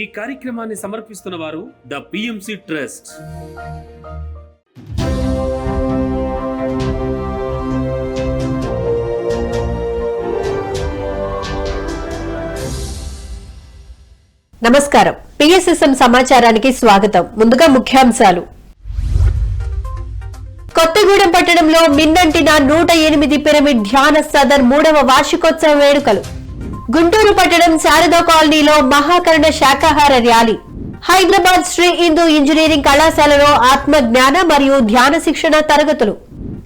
ఈ కార్యక్రమాన్ని సమర్పిస్తున్న వారు ద పిఎంసి ట్రస్ట్. నమస్కారం. పిఎస్ఎస్ఎం సమాచారానికి స్వాగతం. ముందుగా ముఖ్యాంశాలు. కొత్తగూడెం పట్టణంలో మిన్నంటిన నూట ఎనిమిది పిరమిడ్ ధ్యాన సదర్ మూడవ వార్షికోత్సవ వేడుకలు. గుంటూరు పట్టణం శారదా కాలనీలో మహాకరణ శాకాహార ర్యాలీ. హైదరాబాద్ శ్రీ హిందూ ఇంజనీరింగ్ కళాశాలలో ఆత్మ జ్ఞాన మరియు ధ్యాన శిక్షణ తరగతులు.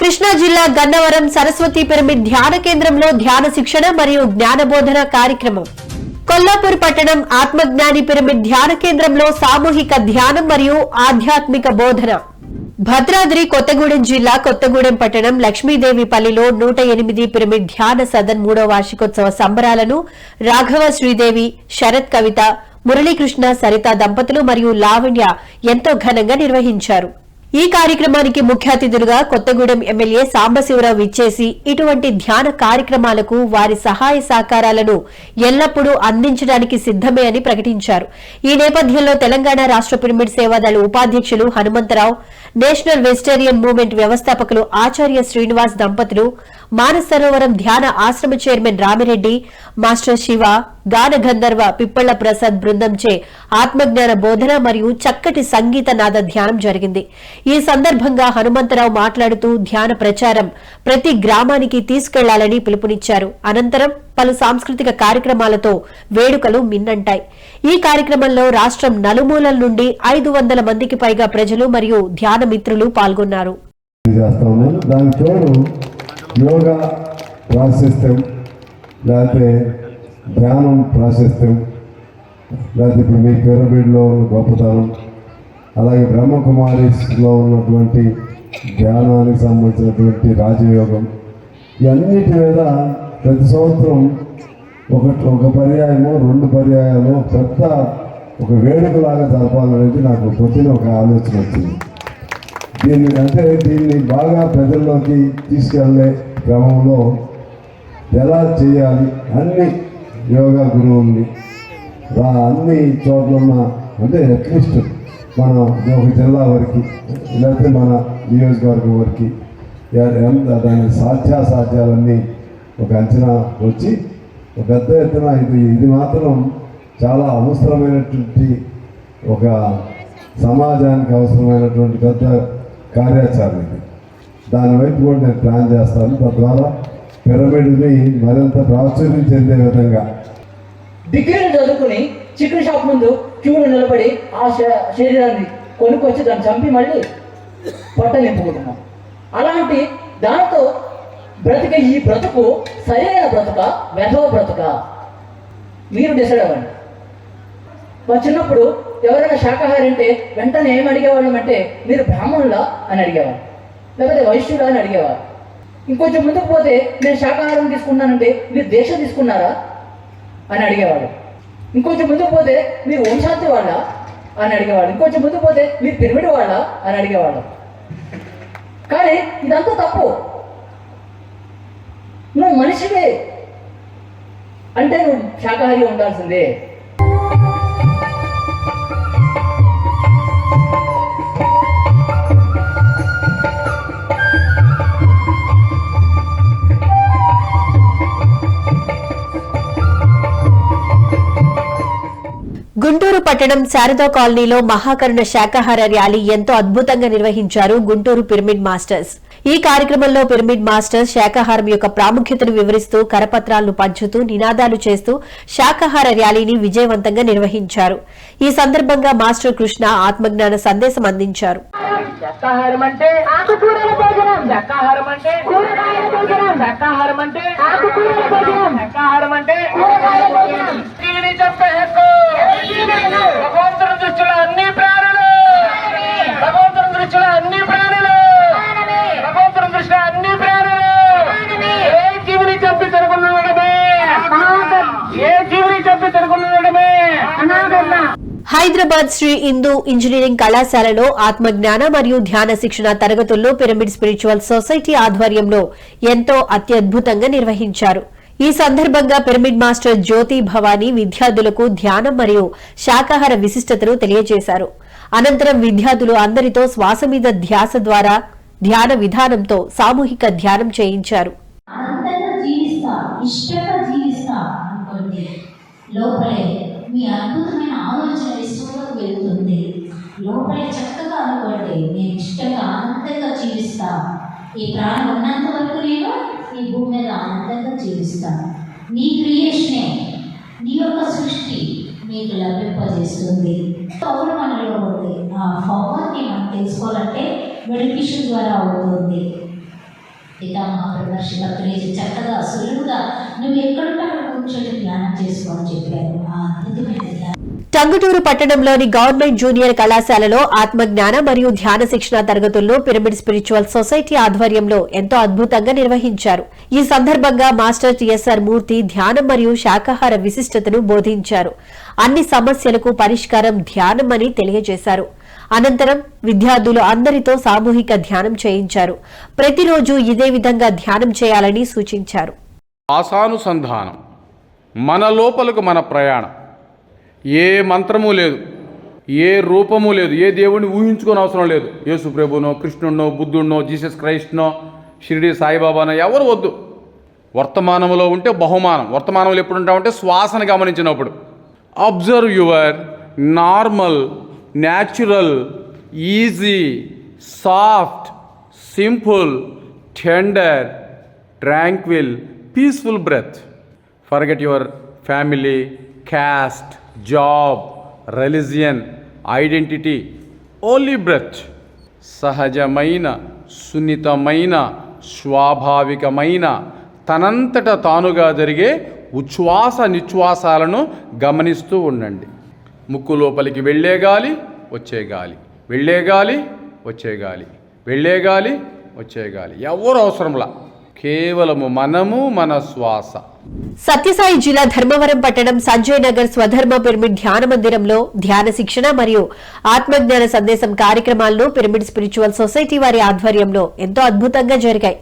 కృష్ణా జిల్లా గన్నవరం సరస్వతి పిరమిడ్ ధ్యాన కేంద్రంలో ధ్యాన శిక్షణ మరియు జ్ఞానబోధన కార్యక్రమం. కొల్లాపూర్ పట్టణం ఆత్మజ్ఞాని పిరమిడ్ ధ్యాన కేంద్రంలో సామూహిక ధ్యానం మరియు ఆధ్యాత్మిక బోధన. భద్రాద్రి కొత్తగూడెం జిల్లా కొత్తగూడెం పట్టణం లక్ష్మీదేవిపల్లిలో నూట ఎనిమిది పిరమిడ్ ధ్యాన సదన్ మూడో వార్షికోత్సవ సంబరాలను రాఘవ శ్రీదేవి శరత్ కవిత మురళీకృష్ణ సరిత దంపతులు మరియు లావణ్య ఎంతో ఘనంగా నిర్వహించారు. ఈ కార్యక్రమానికి ముఖ్య అతిథులుగా కొత్తగూడెం ఎమ్మెల్యే సాంబశివరావు ఇచ్చేసి ఇటువంటి ధ్యాన కార్యక్రమాలకు వారి సహాయ సహకారాలను ఎల్లప్పుడూ అందించడానికి సిద్దమే అని ప్రకటించారు. ఈ నేపథ్యంలో తెలంగాణ రాష్ట్ర పిరమిడ్ సేవాదళ ఉపాధ్యక్షులు హనుమంతరావు నేషనల్ వెజిటేరియన్ మూవ్మెంట్ వ్యవస్థాపకులు ఆచార్య శ్రీనివాస్ దంపతులు మానసరోవరం ధ్యాన ఆశ్రమ చైర్మన్ రామిరెడ్డి మాస్టర్ శివ గాన గంధర్వ పిప్పళ్ళ ప్రసాద్ బృందంచే ఆత్మజ్ఞాన బోధన మరియు చక్కటి సంగీత నాద ధ్యానం జరిగింది. ఈ సందర్భంగా హనుమంతరావు మాట్లాడుతూ ధ్యాన ప్రచారం ప్రతి గ్రామానికి తీసుకెళ్ళాలని పిలుపునిచ్చారు. అనంతరం పలు సాంస్కృతిక కార్యక్రమాలతో వేడుకలు మిన్నంటాయి. ఈ కార్యక్రమంలో రాష్ట్రం నలుమూలల నుండి ఐదు వందల మందికి పైగా ప్రజలు మరియు ధ్యాన మిత్రులు పాల్గొన్నారు. యోగా ప్రాశస్త్యం లేకపోతే ధ్యానం ప్రాశస్త్యం లేకపోతే ఇప్పుడు మీ పిరమిడ్లో ఉన్న గొప్పతనం అలాగే బ్రహ్మకుమారిస్లో ఉన్నటువంటి ధ్యానానికి సంబంధించినటువంటి రాజయోగం ఇవన్నిటి మీద ప్రతి సంవత్సరం ఒక ఒక పర్యాయము రెండు పర్యాయాలు పెద్ద ఒక వేడుకలాగా జరపాలనేది నాకు పొద్దున ఒక ఆలోచన వచ్చింది. దీన్ని అంటే దీన్ని బాగా ప్రజల్లోకి తీసుకెళ్ళే క్రమంలో ఎలా చేయాలి? అన్ని యోగా గురువుల్ని అన్ని చోట్ల ఉన్న అంటే అట్లీస్ట్ మన ఒక జిల్లా వరకు లేకపోతే మన నియోజకవర్గం వరకు ఎంత దాని సాధ్యాసాధ్యాలన్నీ ఒక అంచనా వచ్చి ఒక పెద్ద ఎత్తున ఇది ఇది మాత్రం చాలా అవసరమైనటువంటి ఒక సమాజానికి అవసరమైనటువంటి పెద్ద కార్యాచరణ. ఇది దాని వైపు కూడా నేను ప్లాన్ చేస్తాను. తద్వారా పిరమిడ్ని మరింత ప్రాచుర్యం చెందే విధంగా. డిగ్రీలు చదువుకుని చికెన్ షాప్ ముందు క్యూలో నిలబడి ఆ శరీరాన్ని కొనుక్కొచ్చి దాన్ని చంపి మళ్ళీ పొట్ట నింపుకుంటున్నాం. అలాంటి దాంతో బ్రతికే ఈ బ్రతుకు సరైన బ్రతుక వెధవ బ్రతుక. మీరు డిసైడ్ అవ్వండి. మా చిన్నప్పుడు ఎవరైనా శాకాహారి అంటే వెంటనే ఏం అడిగేవాళ్ళం అంటే మీరు బ్రాహ్మణులా? అని అడిగేవారు లేకపోతే వైశ్యుడా అని అడిగేవారు ఇంకొంచెం ముందుకు పోతే నేను శాకాహారం తీసుకున్నానంటే మీరు దేశం తీసుకున్నారా? అని అడిగేవాడు ఇంకొంచెం ముందుకు పోతే మీరు వంశాంతి వాళ్ళ? అని అడిగేవాడు ఇంకొంచెం ముందుకు పోతే మీరు పిరమిడ్ వాళ్ళ? అని అడిగేవాడు కానీ ఇదంతా తప్పు. నువ్వు మనిషివే. అంటే నువ్వు శాకాహారి ఉండాల్సిందే. గుంటూరు పట్టణం శారదా కాలనీలో మహాకరుణ శాకాహార ర్యాలీ ఎంతో అద్భుతంగా నిర్వహించారు గుంటూరు పిరమిడ్ మాస్టర్స్. ఈ కార్యక్రమంలో పిరమిడ్ మాస్టర్స్ శాకాహారం యొక్క ప్రాముఖ్యతను వివరిస్తూ కరపత్రాలను పంచుతూ నినాదాలు చేస్తూ శాకాహార ర్యాలీని విజయవంతంగా నిర్వహించారు. ఈ సందర్భంగా మాస్టర్ కృష్ణ ఆత్మజ్ఞాన సందేశం అందించారు. శాకాహారం అంటే? ఆకుకూరల భోజనం. శాకాహారం అంటే? కూరగాయల భోజనం. శాకాహారం అంటే? ఆకుకూరల భోజనం. శాకాహారం అంటే? కూరగాయల భోజనం. భగవంతుని దృష్టిలో అన్ని ప్రాణులు. భగవంతుని దృష్టిలో అన్ని ప్రాణులు. భగవంతుని దృష్టిలో అన్ని ప్రాణులు. ఏ జీవిని చెప్పి తిరుగుతుండడమే ఏ జీవిని చంపి తిరుగుతుండడమే హైదరాబాద్ శ్రీ హిందూ ఇంజనీరింగ్ కళాశాలలో ఆత్మజ్ఞాన మరియు ధ్యాన శిక్షణ తరగతుల్లో పిరమిడ్ స్పిరిచువల్ సొసైటీ ఆధ్వర్యంలో ఎంతో అత్యద్భుతంగా నిర్వహించారు. ఈ సందర్భంగా పిరమిడ్ మాస్టర్ జ్యోతి భవానీ విద్యార్థులకు ధ్యానం మరియు శాకాహార విశిష్టతను తెలియజేశారు. అనంతరం విద్యార్థులు అందరితో శ్వాస మీద ధ్యాస ద్వారా ధ్యాన విధానంతో సామూహిక ధ్యానం చేయించారు. మీ అద్భుతమైన ఆలోచన విశ్వంలోకి వెళ్తుంది. లోపలే చక్కగా అనుకోండి నేను ఇష్టంగా ఆనందంగా జీవిస్తా. ఈ ప్రాణం ఉన్నంత వరకు నేను ఈ భూమి మీద ఆనందంగా జీవిస్తా నీ క్రియేషనే నీ యొక్క సృష్టి మీకు లభింపజేస్తుంది. పవర్ మనలో ఉంది. ఆ పవర్ని మనం తెలుసుకోవాలంటే మెడిటేషన్ ద్వారా అవుతుంది. పితా మహాప్రదర్శి క్రియేజ్ చక్కగా సులువుగా నువ్వు ఎక్కడున్నా అక్కడ కూర్చొని ధ్యానం చేసుకోని చెప్పారు ఆ అద్భుతమైన ధ్యానం. టంగుటూరు పట్టణంలోని గవర్నమెంట్ జూనియర్ కళాశాలలో ఆత్మజ్ఞాన మరియు ధ్యాన శిక్షణ తరగతులను పిరమిడ్ స్పిరిచువల్ సొసైటీ ఆధ్వర్యంలో ఎంతో అద్భుతంగా నిర్వహించారు. ఈ సందర్భంగా మాస్టర్ టిఎస్ఆర్ మూర్తి ధ్యానం మరియు శాకాహార విశిష్టతను బోధించారు. అన్ని సమస్యలకు పరిష్కారం ధ్యానం అని తెలియజేశారు. అనంతరం విద్యార్థులు అందరితో సామూహిక ధ్యానం చేయించారు. ప్రతిరోజు ఇదే విధంగా ధ్యానం చేయాలని సూచించారు. ఆసానుసంధానం మన లోపలకు మన ప్రయాణం. ఏ మంత్రము లేదు ఏ రూపము లేదు ఏ దేవుడిని ఊహించుకోని అవసరం లేదు. యేసు ప్రభునో కృష్ణుడినో బుద్ధుడినో జీసస్ క్రైస్ట్నో షిరిడి సాయిబాబానో ఎవరు వద్దు. వర్తమానంలో ఉంటే బహుమానం. వర్తమానంలో ఎప్పుడు ఉంటామంటే శ్వాసను గమనించినప్పుడు. Observe your normal natural easy soft simple tender tranquil peaceful breath. Forget your family caste job religion identity only breath సహజమైన సున్నితమైన స్వాభావికమైన తనంతట తానుగా జరిగే ఉచ్ఛ్వాస నిశ్వాసాలను గమనిస్తూ ఉండండి. ముక్కు లోపలికి వెళ్ళే గాలి వచ్చే గాలి వెళ్ళే గాలి వచ్చే గాలి వెళ్ళే గాలి వచ్చే గాలి. ఎవరు అవసరంలా? కేవలము మనము మన శ్వాస. సత్యసాయి జిల్లా ధర్మవరం పట్టణం సంజయ్ నగర్ స్వధర్మ పిరమిడ్ ధ్యాన మందిరంలో ధ్యాన శిక్షణ మరియు ఆత్మజ్ఞాన సందేశం కార్యక్రమాలను పిరమిడ్ స్పిరిచువల్ సొసైటీ వారి ఆధ్వర్యంలో ఎంతో అద్భుతంగా జరిగాయి.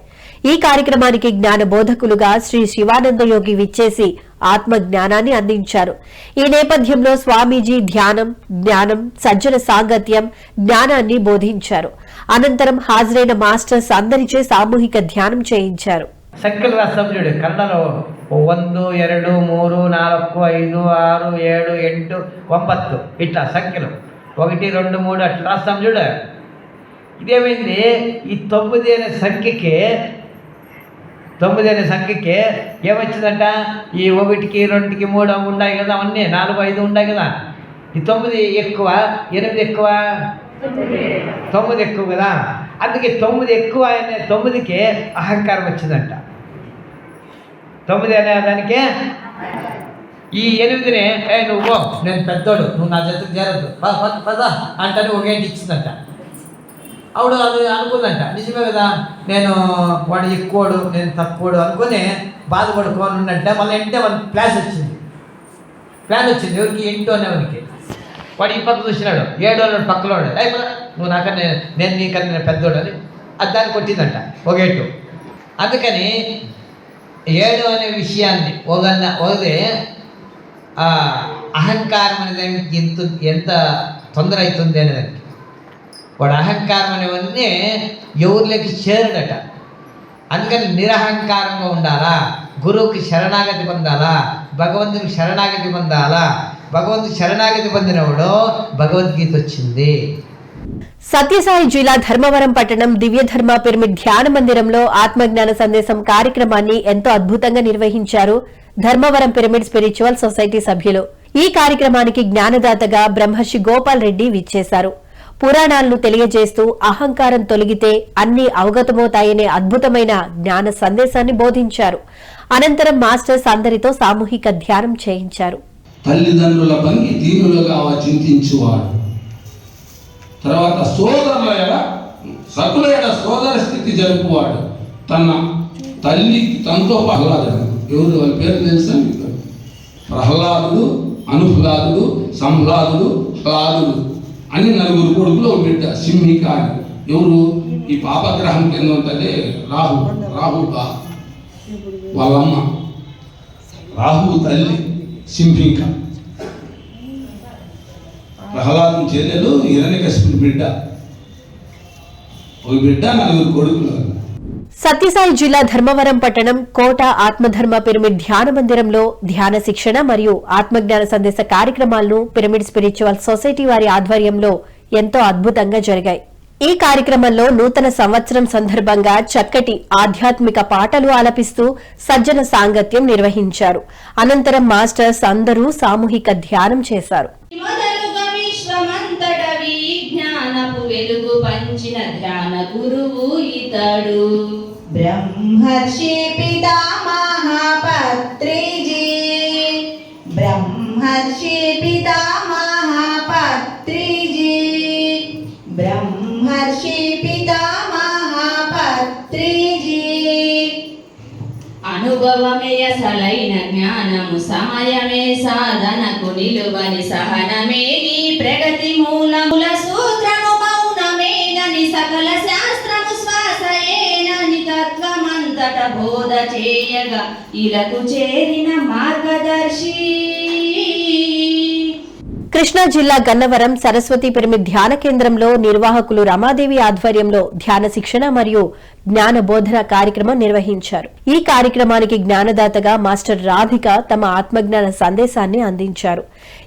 ఈ కార్యక్రమానికి జ్ఞాన బోధకులుగా శ్రీ శివానంద యోగి విచ్చేసి ఆత్మ జ్ఞానాన్ని అందించారు. ఈ నేపథ్యంలో స్వామీజీ ధ్యానం జ్ఞానం సజ్జన సాంగత్యం జ్ఞానాన్ని బోధించారు. అనంతరం హాజరైన మాస్టర్స్ అందరిచే సామూహిక ధ్యానం చేయించారు. ಸಂಕಲ್ చూడు కళ్ళలో ಒಂದು ఎరడు మూడు నాలుగు ఐదు ఆరు ఏడు ఎంటు ಒಂಬತ್ತು ఇట్లా సంఖ్యలు ఒకటి రెండు మూడు అట్లా రాస్తాం చూడు. ఇదేమైంది? ఈ తొమ్మిది అనే సంఖ్యకి తొమ్మిది అనే సంఖ్యకి ఏమొచ్చిందంట? ఈ ఒకటికి రెండుకి మూడు ఉన్నాయి కదా అవన్నీ నాలుగు ఐదు ఉన్నాయి కదా. ఈ తొమ్మిది ఎక్కువ ఎనిమిది ఎక్కువ? తొమ్మిది ఎక్కువ కదా? అందుకే తొమ్మిది ఎక్కువ అనే తొమ్మిదికి అహంకారం వచ్చిందంట. తొమ్మిది అనే దానికే ఈ ఎనిమిదినే ఏ నువ్వు నేను పెద్దోడు నువ్వు నా జతకు చేరద్దు. పద పద పద అంటని ఒక ఏంటి ఇచ్చిందంట. ఆవిడ అది అనుకుందంట. నిజమే కదా నేను వాడు ఎక్కువడు నేను తక్కువడు అనుకుని బాధపడుకోని మళ్ళీ అంటే వాళ్ళ ప్లాస్ వచ్చింది. ప్లాన్ వచ్చింది. ఎవరికి ఇంటో అనేవానికి. వాడు ఈ పక్క చూసినాడు. ఏడో పక్కలో అయి నువ్వు నాకన్నా నేను నీకన్నా నేను పెద్దోడు అని అది దాన్ని కొట్టిందంట ఒకేటు అందుకని ఏడు అనే విషయాన్ని ఒకన్న ఒకదే అహంకారం అనేది ఎంత ఎంత తొందర అవుతుంది అనేదానికి వాడు అహంకారం అనేవన్నీ ఎవరిలోకి చేరడట. అందుకని నిరహంకారంగా ఉండాలా గురువుకి శరణాగతి పొందాలా భగవంతునికి శరణాగతి పొందాలా భగవంతు శరణాగతి పొందినవాడు భగవద్గీత వచ్చింది. సత్యసాయి జిల్లా ధర్మవరం పట్టణం దివ్యధర్మ పిరమిడ్ ధ్యాన మందిరంలో ఆత్మజ్ఞాన సందేశం కార్యక్రమాన్ని ఎంతో అద్భుతంగా నిర్వహించారు ధర్మవరం పిరమిడ్ స్పిరిచువల్ సొసైటీ సభ్యులు. ఈ కార్యక్రమానికి జ్ఞానదాతగా బ్రహ్మర్షి గోపాల్ రెడ్డి విచ్చేశారు. పురాణాలను తెలియజేస్తూ అహంకారం తొలగితే అన్ని అవగతమవుతాయనే అద్భుతమైన జ్ఞాన సందేశాన్ని బోధించారు. అనంతరం మాస్టర్స్ అందరితో సామూహిక ధ్యానం చేయించారు. తల్లిదండ్రుల పనికి దీనులుగా చింతించువాడు. తర్వాత సోదరుల ఎడ సకుల ఎడ సోదర స్థితి జరుపువాడు. తన తల్లి తనతో ప్రహ్లాదుడు. ఎవరు? వాళ్ళ పేరు తెలుసా మీకు? ప్రహ్లాదుడు అనుహ్లాదుడు సంహ్లాదుడు హ్లాదుడు అని నలుగురు కొడుకులు బిడ్డ సింహిక ఎవరు? ఈ పాపగ్రహం కింద ఉంటుంది రాహు రాహు వాళ్ళమ్మ. రాహు తల్లి. సింహిక. ప్రహ్లాదం చెల్లెలు హిరణ్యకశిపుని బిడ్డ. ఒక బిడ్డ నలుగురు కొడుకులు. సత్యసాయి జిల్లా ధర్మవరం పట్టణం కోట ఆత్మధర్మ పిరమిడ్ ధ్యాన మందిరంలో ధ్యాన శిక్షణ మరియు ఆత్మజ్ఞాన సందేశ కార్యక్రమాలను పిరమిడ్ స్పిరిచువల్ సొసైటీ వారి ఆధ్వర్యంలో ఎంతో అద్భుతంగా జరిగాయి. ఈ కార్యక్రమంలో నూతన సంవత్సరం సందర్భంగా చక్కటి ఆధ్యాత్మిక పాటలు ఆలపిస్తూ సజ్జన సాంగత్యం నిర్వహించారు. అనంతరం మాస్టర్స్ అందరూ సామూహిక ధ్యానం చేశారు. మొదలుగా విశ్వమంతట బ్రహ్మర్షి పితా ఇలకు చేరిన మార్గదర్శి. కృష్ణా జిల్లా గన్నవరం సరస్వతి పిరమిడ్ ధ్యాన కేంద్రంలో నిర్వాహకులు రమాదేవి ఆధ్వర్యంలో ధ్యాన శిక్షణ మరియు జ్ఞాన బోధన కార్యక్రమం నిర్వహించారు. ఈ కార్యక్రమానికి జ్ఞానదాతగా మాస్టర్ రాధిక తమ ఆత్మజ్ఞాన సందేశాన్ని అందించారు.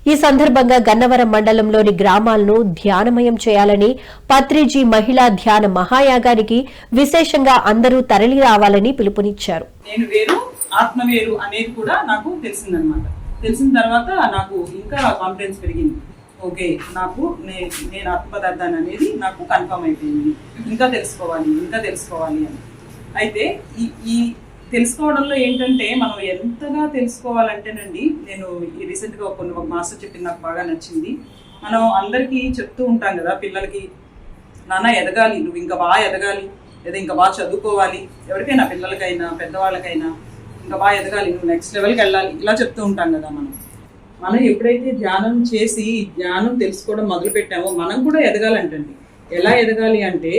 ఈ సందర్భంగా గన్నవరం మండలంలోని గ్రామాలను ధ్యానమయం చేయాలని పత్రిజీ మహిళా ధ్యాన మహాయాగానికి విశేషంగా అందరూ తరలి రావాలని పిలుపునిచ్చారు. నేను వేరు ఆత్మ వేరు అనేది కూడా నాకు తెలిసిందనమాట. తెలిసిన తర్వాత నాకు ఇంకా కాన్ఫిడెన్స్ పెరిగింది. ఓకే నాకు నే- నేను ఆత్మ పదార్థాన్ని అనేది నాకు కన్ఫర్మ్ అయిపోయింది. ఇంకా తెలుసుకోవాలి ఇంకా తెలుసుకోవాలి అని. అయితే ఈ ఈ తెలుసుకోవడంలో ఏంటంటే మనం ఎంతగా తెలుసుకోవాలంటేనండి నేను రీసెంట్గా కొన్ని ఒక మాస్టర్ చెప్పింది నాకు బాగా నచ్చింది. మనం అందరికీ చెప్తూ ఉంటాం కదా పిల్లలకి నాన్న ఎదగాలి నువ్వు ఇంకా బాగా ఎదగాలి లేదా ఇంకా బాగా చదువుకోవాలి ఎవరికైనా పిల్లలకైనా పెద్దవాళ్ళకైనా ఇంకా బాగా ఎదగాలి. నువ్వు నెక్స్ట్ లెవెల్కి వెళ్ళాలి. ఇలా చెప్తూ ఉంటాం కదా మనం. మనం ఎప్పుడైతే ధ్యానం చేసి ధ్యానం తెలుసుకోవడం మొదలు పెట్టామో మనం కూడా ఎదగాలంటండి. ఎలా ఎదగాలి అంటే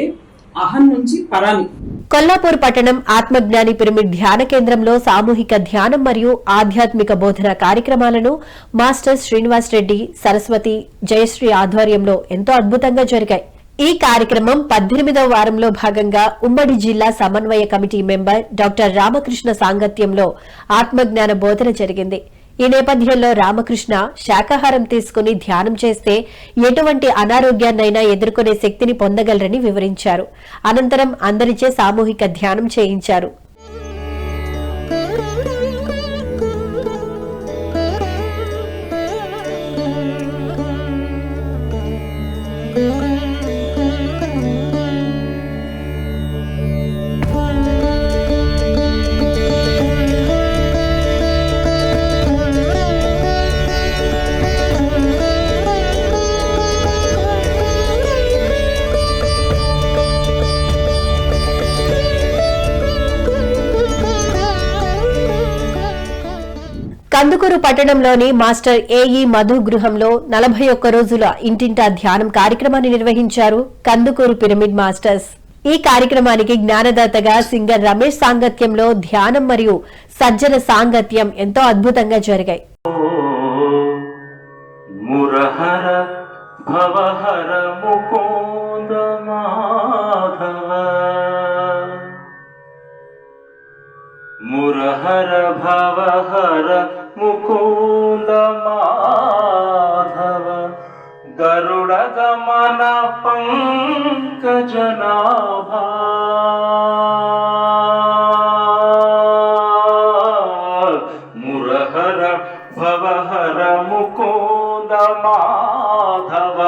అహం నుంచి పరాని. కొల్లాపూర్ పట్టణం ఆత్మజ్ఞాని పిరమిడ్ ధ్యాన కేంద్రంలో సామూహిక ధ్యానం మరియు ఆధ్యాత్మిక బోధన కార్యక్రమాలను మాస్టర్ శ్రీనివాస్ రెడ్డి సరస్వతి జయశ్రీ ఆధ్వర్యంలో ఎంతో అద్భుతంగా జరిగాయి. ఈ కార్యక్రమం పద్దెనిమిదవ వారంలో భాగంగా ఉమ్మడి జిల్లా సమన్వయ కమిటీ మెంబర్ డాక్టర్ రామకృష్ణ సాంగత్యంలో ఆత్మజ్ఞాన బోధన జరిగింది. ఈ నేపథ్యంలో రామకృష్ణ శాకాహారం తీసుకుని ధ్యానం చేస్తే ఎటువంటి అనారోగ్యాన్నైనా ఎదుర్కొనే శక్తిని పొందగలరని వివరించారు. అనంతరం అందరిచే సామూహిక ధ్యానం చేయించారు. కందుకూరు పట్టణంలోని మాస్టర్ ఏఈ మధు గృహంలో నలభై ఒక్క రోజుల ఇంటింటా ధ్యానం కార్యక్రమాన్ని నిర్వహించారు కందుకూరు పిరమిడ్ మాస్టర్స్. ఈ కార్యక్రమానికి జ్ఞానదాతగా సింగర్ రమేష్ సాంగత్యంలో ధ్యానం మరియు సజ్జన సాంగత్యం ఎంతో అద్భుతంగా జరిగాయి. మురహర భవహర ముకుంద మాధవ మురహర గరుడ గమన పంకజనాభా. మురహర భవహర ముకుంద మాధవ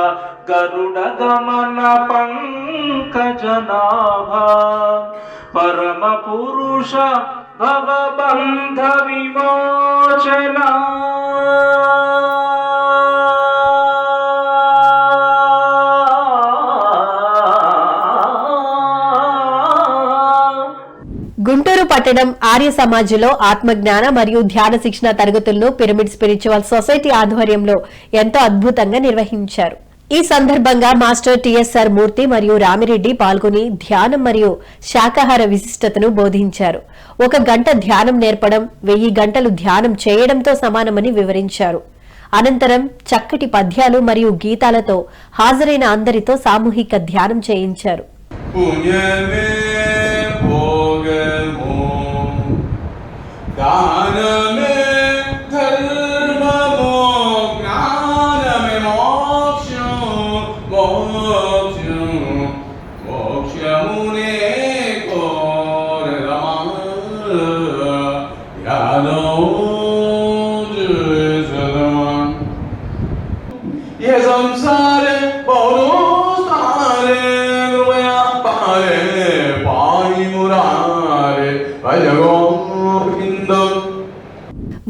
గరుడ గమన పంకజనాభ. పరమ పురుష అవబంధ విమోచన గుంటూరు పట్టణం ఆర్య సమాజ్లో ఆత్మజ్ఞాన మరియు ధ్యాన శిక్షణ తరగతులను పిరమిడ్ స్పిరిచువల్ సొసైటీ ఆధ్వర్యంలో ఎంతో అద్భుతంగా నిర్వహించారు. ఈ సందర్భంగా మాస్టర్ టిఎస్ఆర్ మూర్తి మరియు రామిరెడ్డి పాల్గొని ధ్యానం మరియు శాకాహార విశిష్టతను బోధించారు. ఒక గంట ధ్యానం నేర్పడం వెయ్యి గంటలు ధ్యానం చేయడంతో సమానమని వివరించారు. అనంతరం చక్కటి పద్యాలు మరియు గీతాలతో హాజరైన అందరితో సామూహిక ధ్యానం చేయించారు.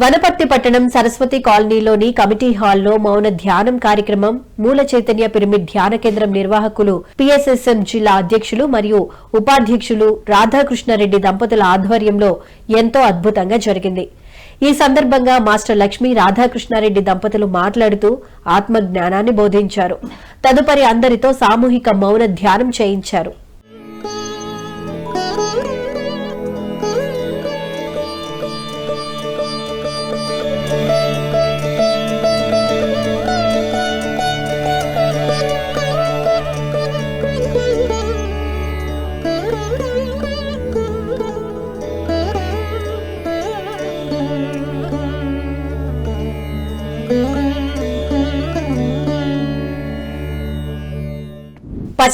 వనపర్తి పట్టణం సరస్వతి కాలనీలోని కమిటీ హాల్లో మౌన ధ్యానం కార్యక్రమం మూల చైతన్య పిరమిడ్ ధ్యాన కేంద్రం నిర్వాహకులు పిఎస్ఎస్ఎం జిల్లా అధ్యక్షులు మరియు ఉపాధ్యక్షులు రాధాకృష్ణారెడ్డి దంపతుల ఆధ్వర్యంలో ఎంతో అద్భుతంగా జరిగింది. ఈ సందర్భంగా మాస్టర్ లక్ష్మి రాధాకృష్ణారెడ్డి దంపతులు మాట్లాడుతూ ఆత్మజ్ఞానాన్ని బోధించారు. తదుపరి అందరితో సామూహిక మౌన ధ్యానం చేయించారు.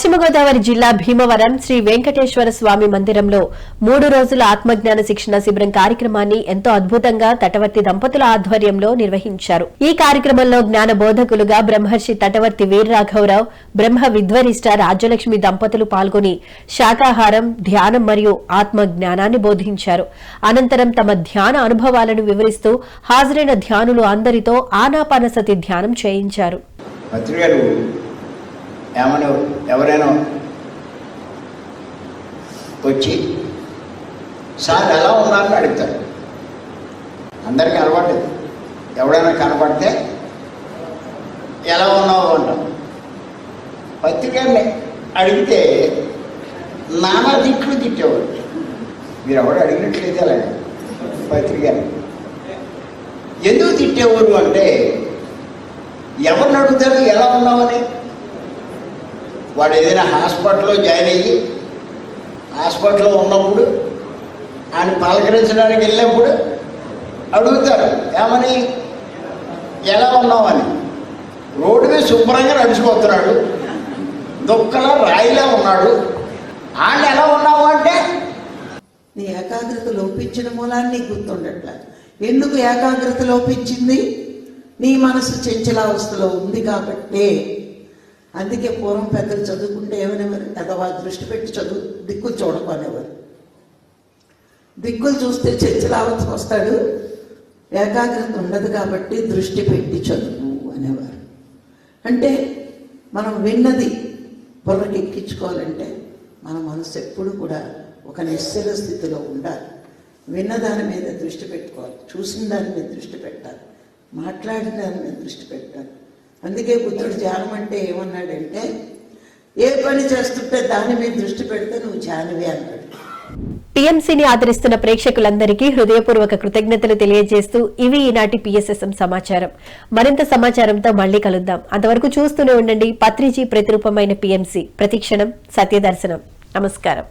పశ్చిమ గోదావరి జిల్లా భీమవరం శ్రీ వెంకటేశ్వర స్వామి మందిరంలో మూడు రోజుల ఆత్మజ్ఞాన శిక్షణ శిబిరం కార్యక్రమాన్ని ఎంతో అద్భుతంగా తటవర్తి దంపతుల ఆధ్వర్యంలో నిర్వహించారు. ఈ కార్యక్రమంలో జ్ఞాన బోధకులుగా బ్రహ్మర్షి తటవర్తి వీరరాఘవరావు బ్రహ్మ విద్వరిష్ట రాజ్యలక్ష్మి దంపతులు పాల్గొని శాకాహారం ధ్యానం మరియు ఆత్మ జ్ఞానాన్ని బోధించారు. అనంతరం తమ ధ్యాన అనుభవాలను వివరిస్తూ హాజరైన ధ్యానులు అందరితో ఆనాపానసతి ధ్యానం చేయించారు. ఏమైనా ఎవరైనా వచ్చి సార్ ఎలా ఉన్నారని అడుగుతారు. అందరికీ అలవాటు ఎవడైనా కనపడితే ఎలా ఉన్నావు? అంటాం పత్రికని అడిగితే నానా దిక్కులు తిట్టేవాడు మీరు ఎవడు అడిగినట్లయితే అలాగే పత్రికని ఎందుకు తిట్టేవారు అంటే ఎవరిని అడుగుతారు ఎలా ఉన్నామని వాడు ఏదైనా హాస్పిటల్లో జాయిన్ అయ్యి హాస్పిటల్లో ఉన్నప్పుడు ఆయన పలకరించడానికి వెళ్ళినప్పుడు అడుగుతారు ఏమని? ఎలా ఉన్నామని రోడ్డు మీద శుభ్రంగా నడుచుకొస్తున్నాడు. దుఃఖలా రాయిలా ఉన్నాడు. ఆయన ఎలా ఉన్నావు అంటే? నీ ఏకాగ్రత లోపించిన మూలాన్ని నీకు గుర్తుండట్ల. ఎందుకు ఏకాగ్రత లోపించింది? నీ మనసు చంచలావస్థలో ఉంది కాబట్టి. అందుకే పూర్వం పెద్దలు చదువుకుంటే ఏమనేవారు? ఎదవా దృష్టి పెట్టి చదువు దిక్కులు చూడకనేవారు. దిక్కులు చూస్తే చంచలావస్థ వస్తాడు ఏకాగ్రత ఉండదు కాబట్టి దృష్టి పెట్టి చదువు అనేవారు. అంటే మనం విన్నది బుర్రకి ఎక్కించుకోవాలంటే మన మనసు ఎప్పుడు కూడా ఒక నిశ్చల స్థితిలో ఉండాలి. విన్న దాని మీద దృష్టి పెట్టుకోవాలి. చూసిన దాని మీద దృష్టి పెట్టాలి. మాట్లాడిన దాని మీద దృష్టి పెట్టాలి. అందుకే బుద్ధుడు ధ్యానం అంటే ఏమన్నాడంటే ఏ పని చేస్తుంటే దాని మీద దృష్టి పెడితే నువ్వు ధ్యానవే అన్నాడు టీఎంసీని ఆదరిస్తున్న ప్రేక్షకులందరికీ హృదయపూర్వక కృతజ్ఞతలు తెలియజేస్తూ ఇవి ఈనాటి పిఎస్ఎస్ఎం సమాచారం. మరింత సమాచారంతో మళ్ళీ కలుద్దాం. అంతవరకు చూస్తూనే ఉండండి పత్రిజీ ప్రతిరూపమైన పిఎంసీ. ప్రతిక్షణం సత్యదర్శనం. నమస్కారం.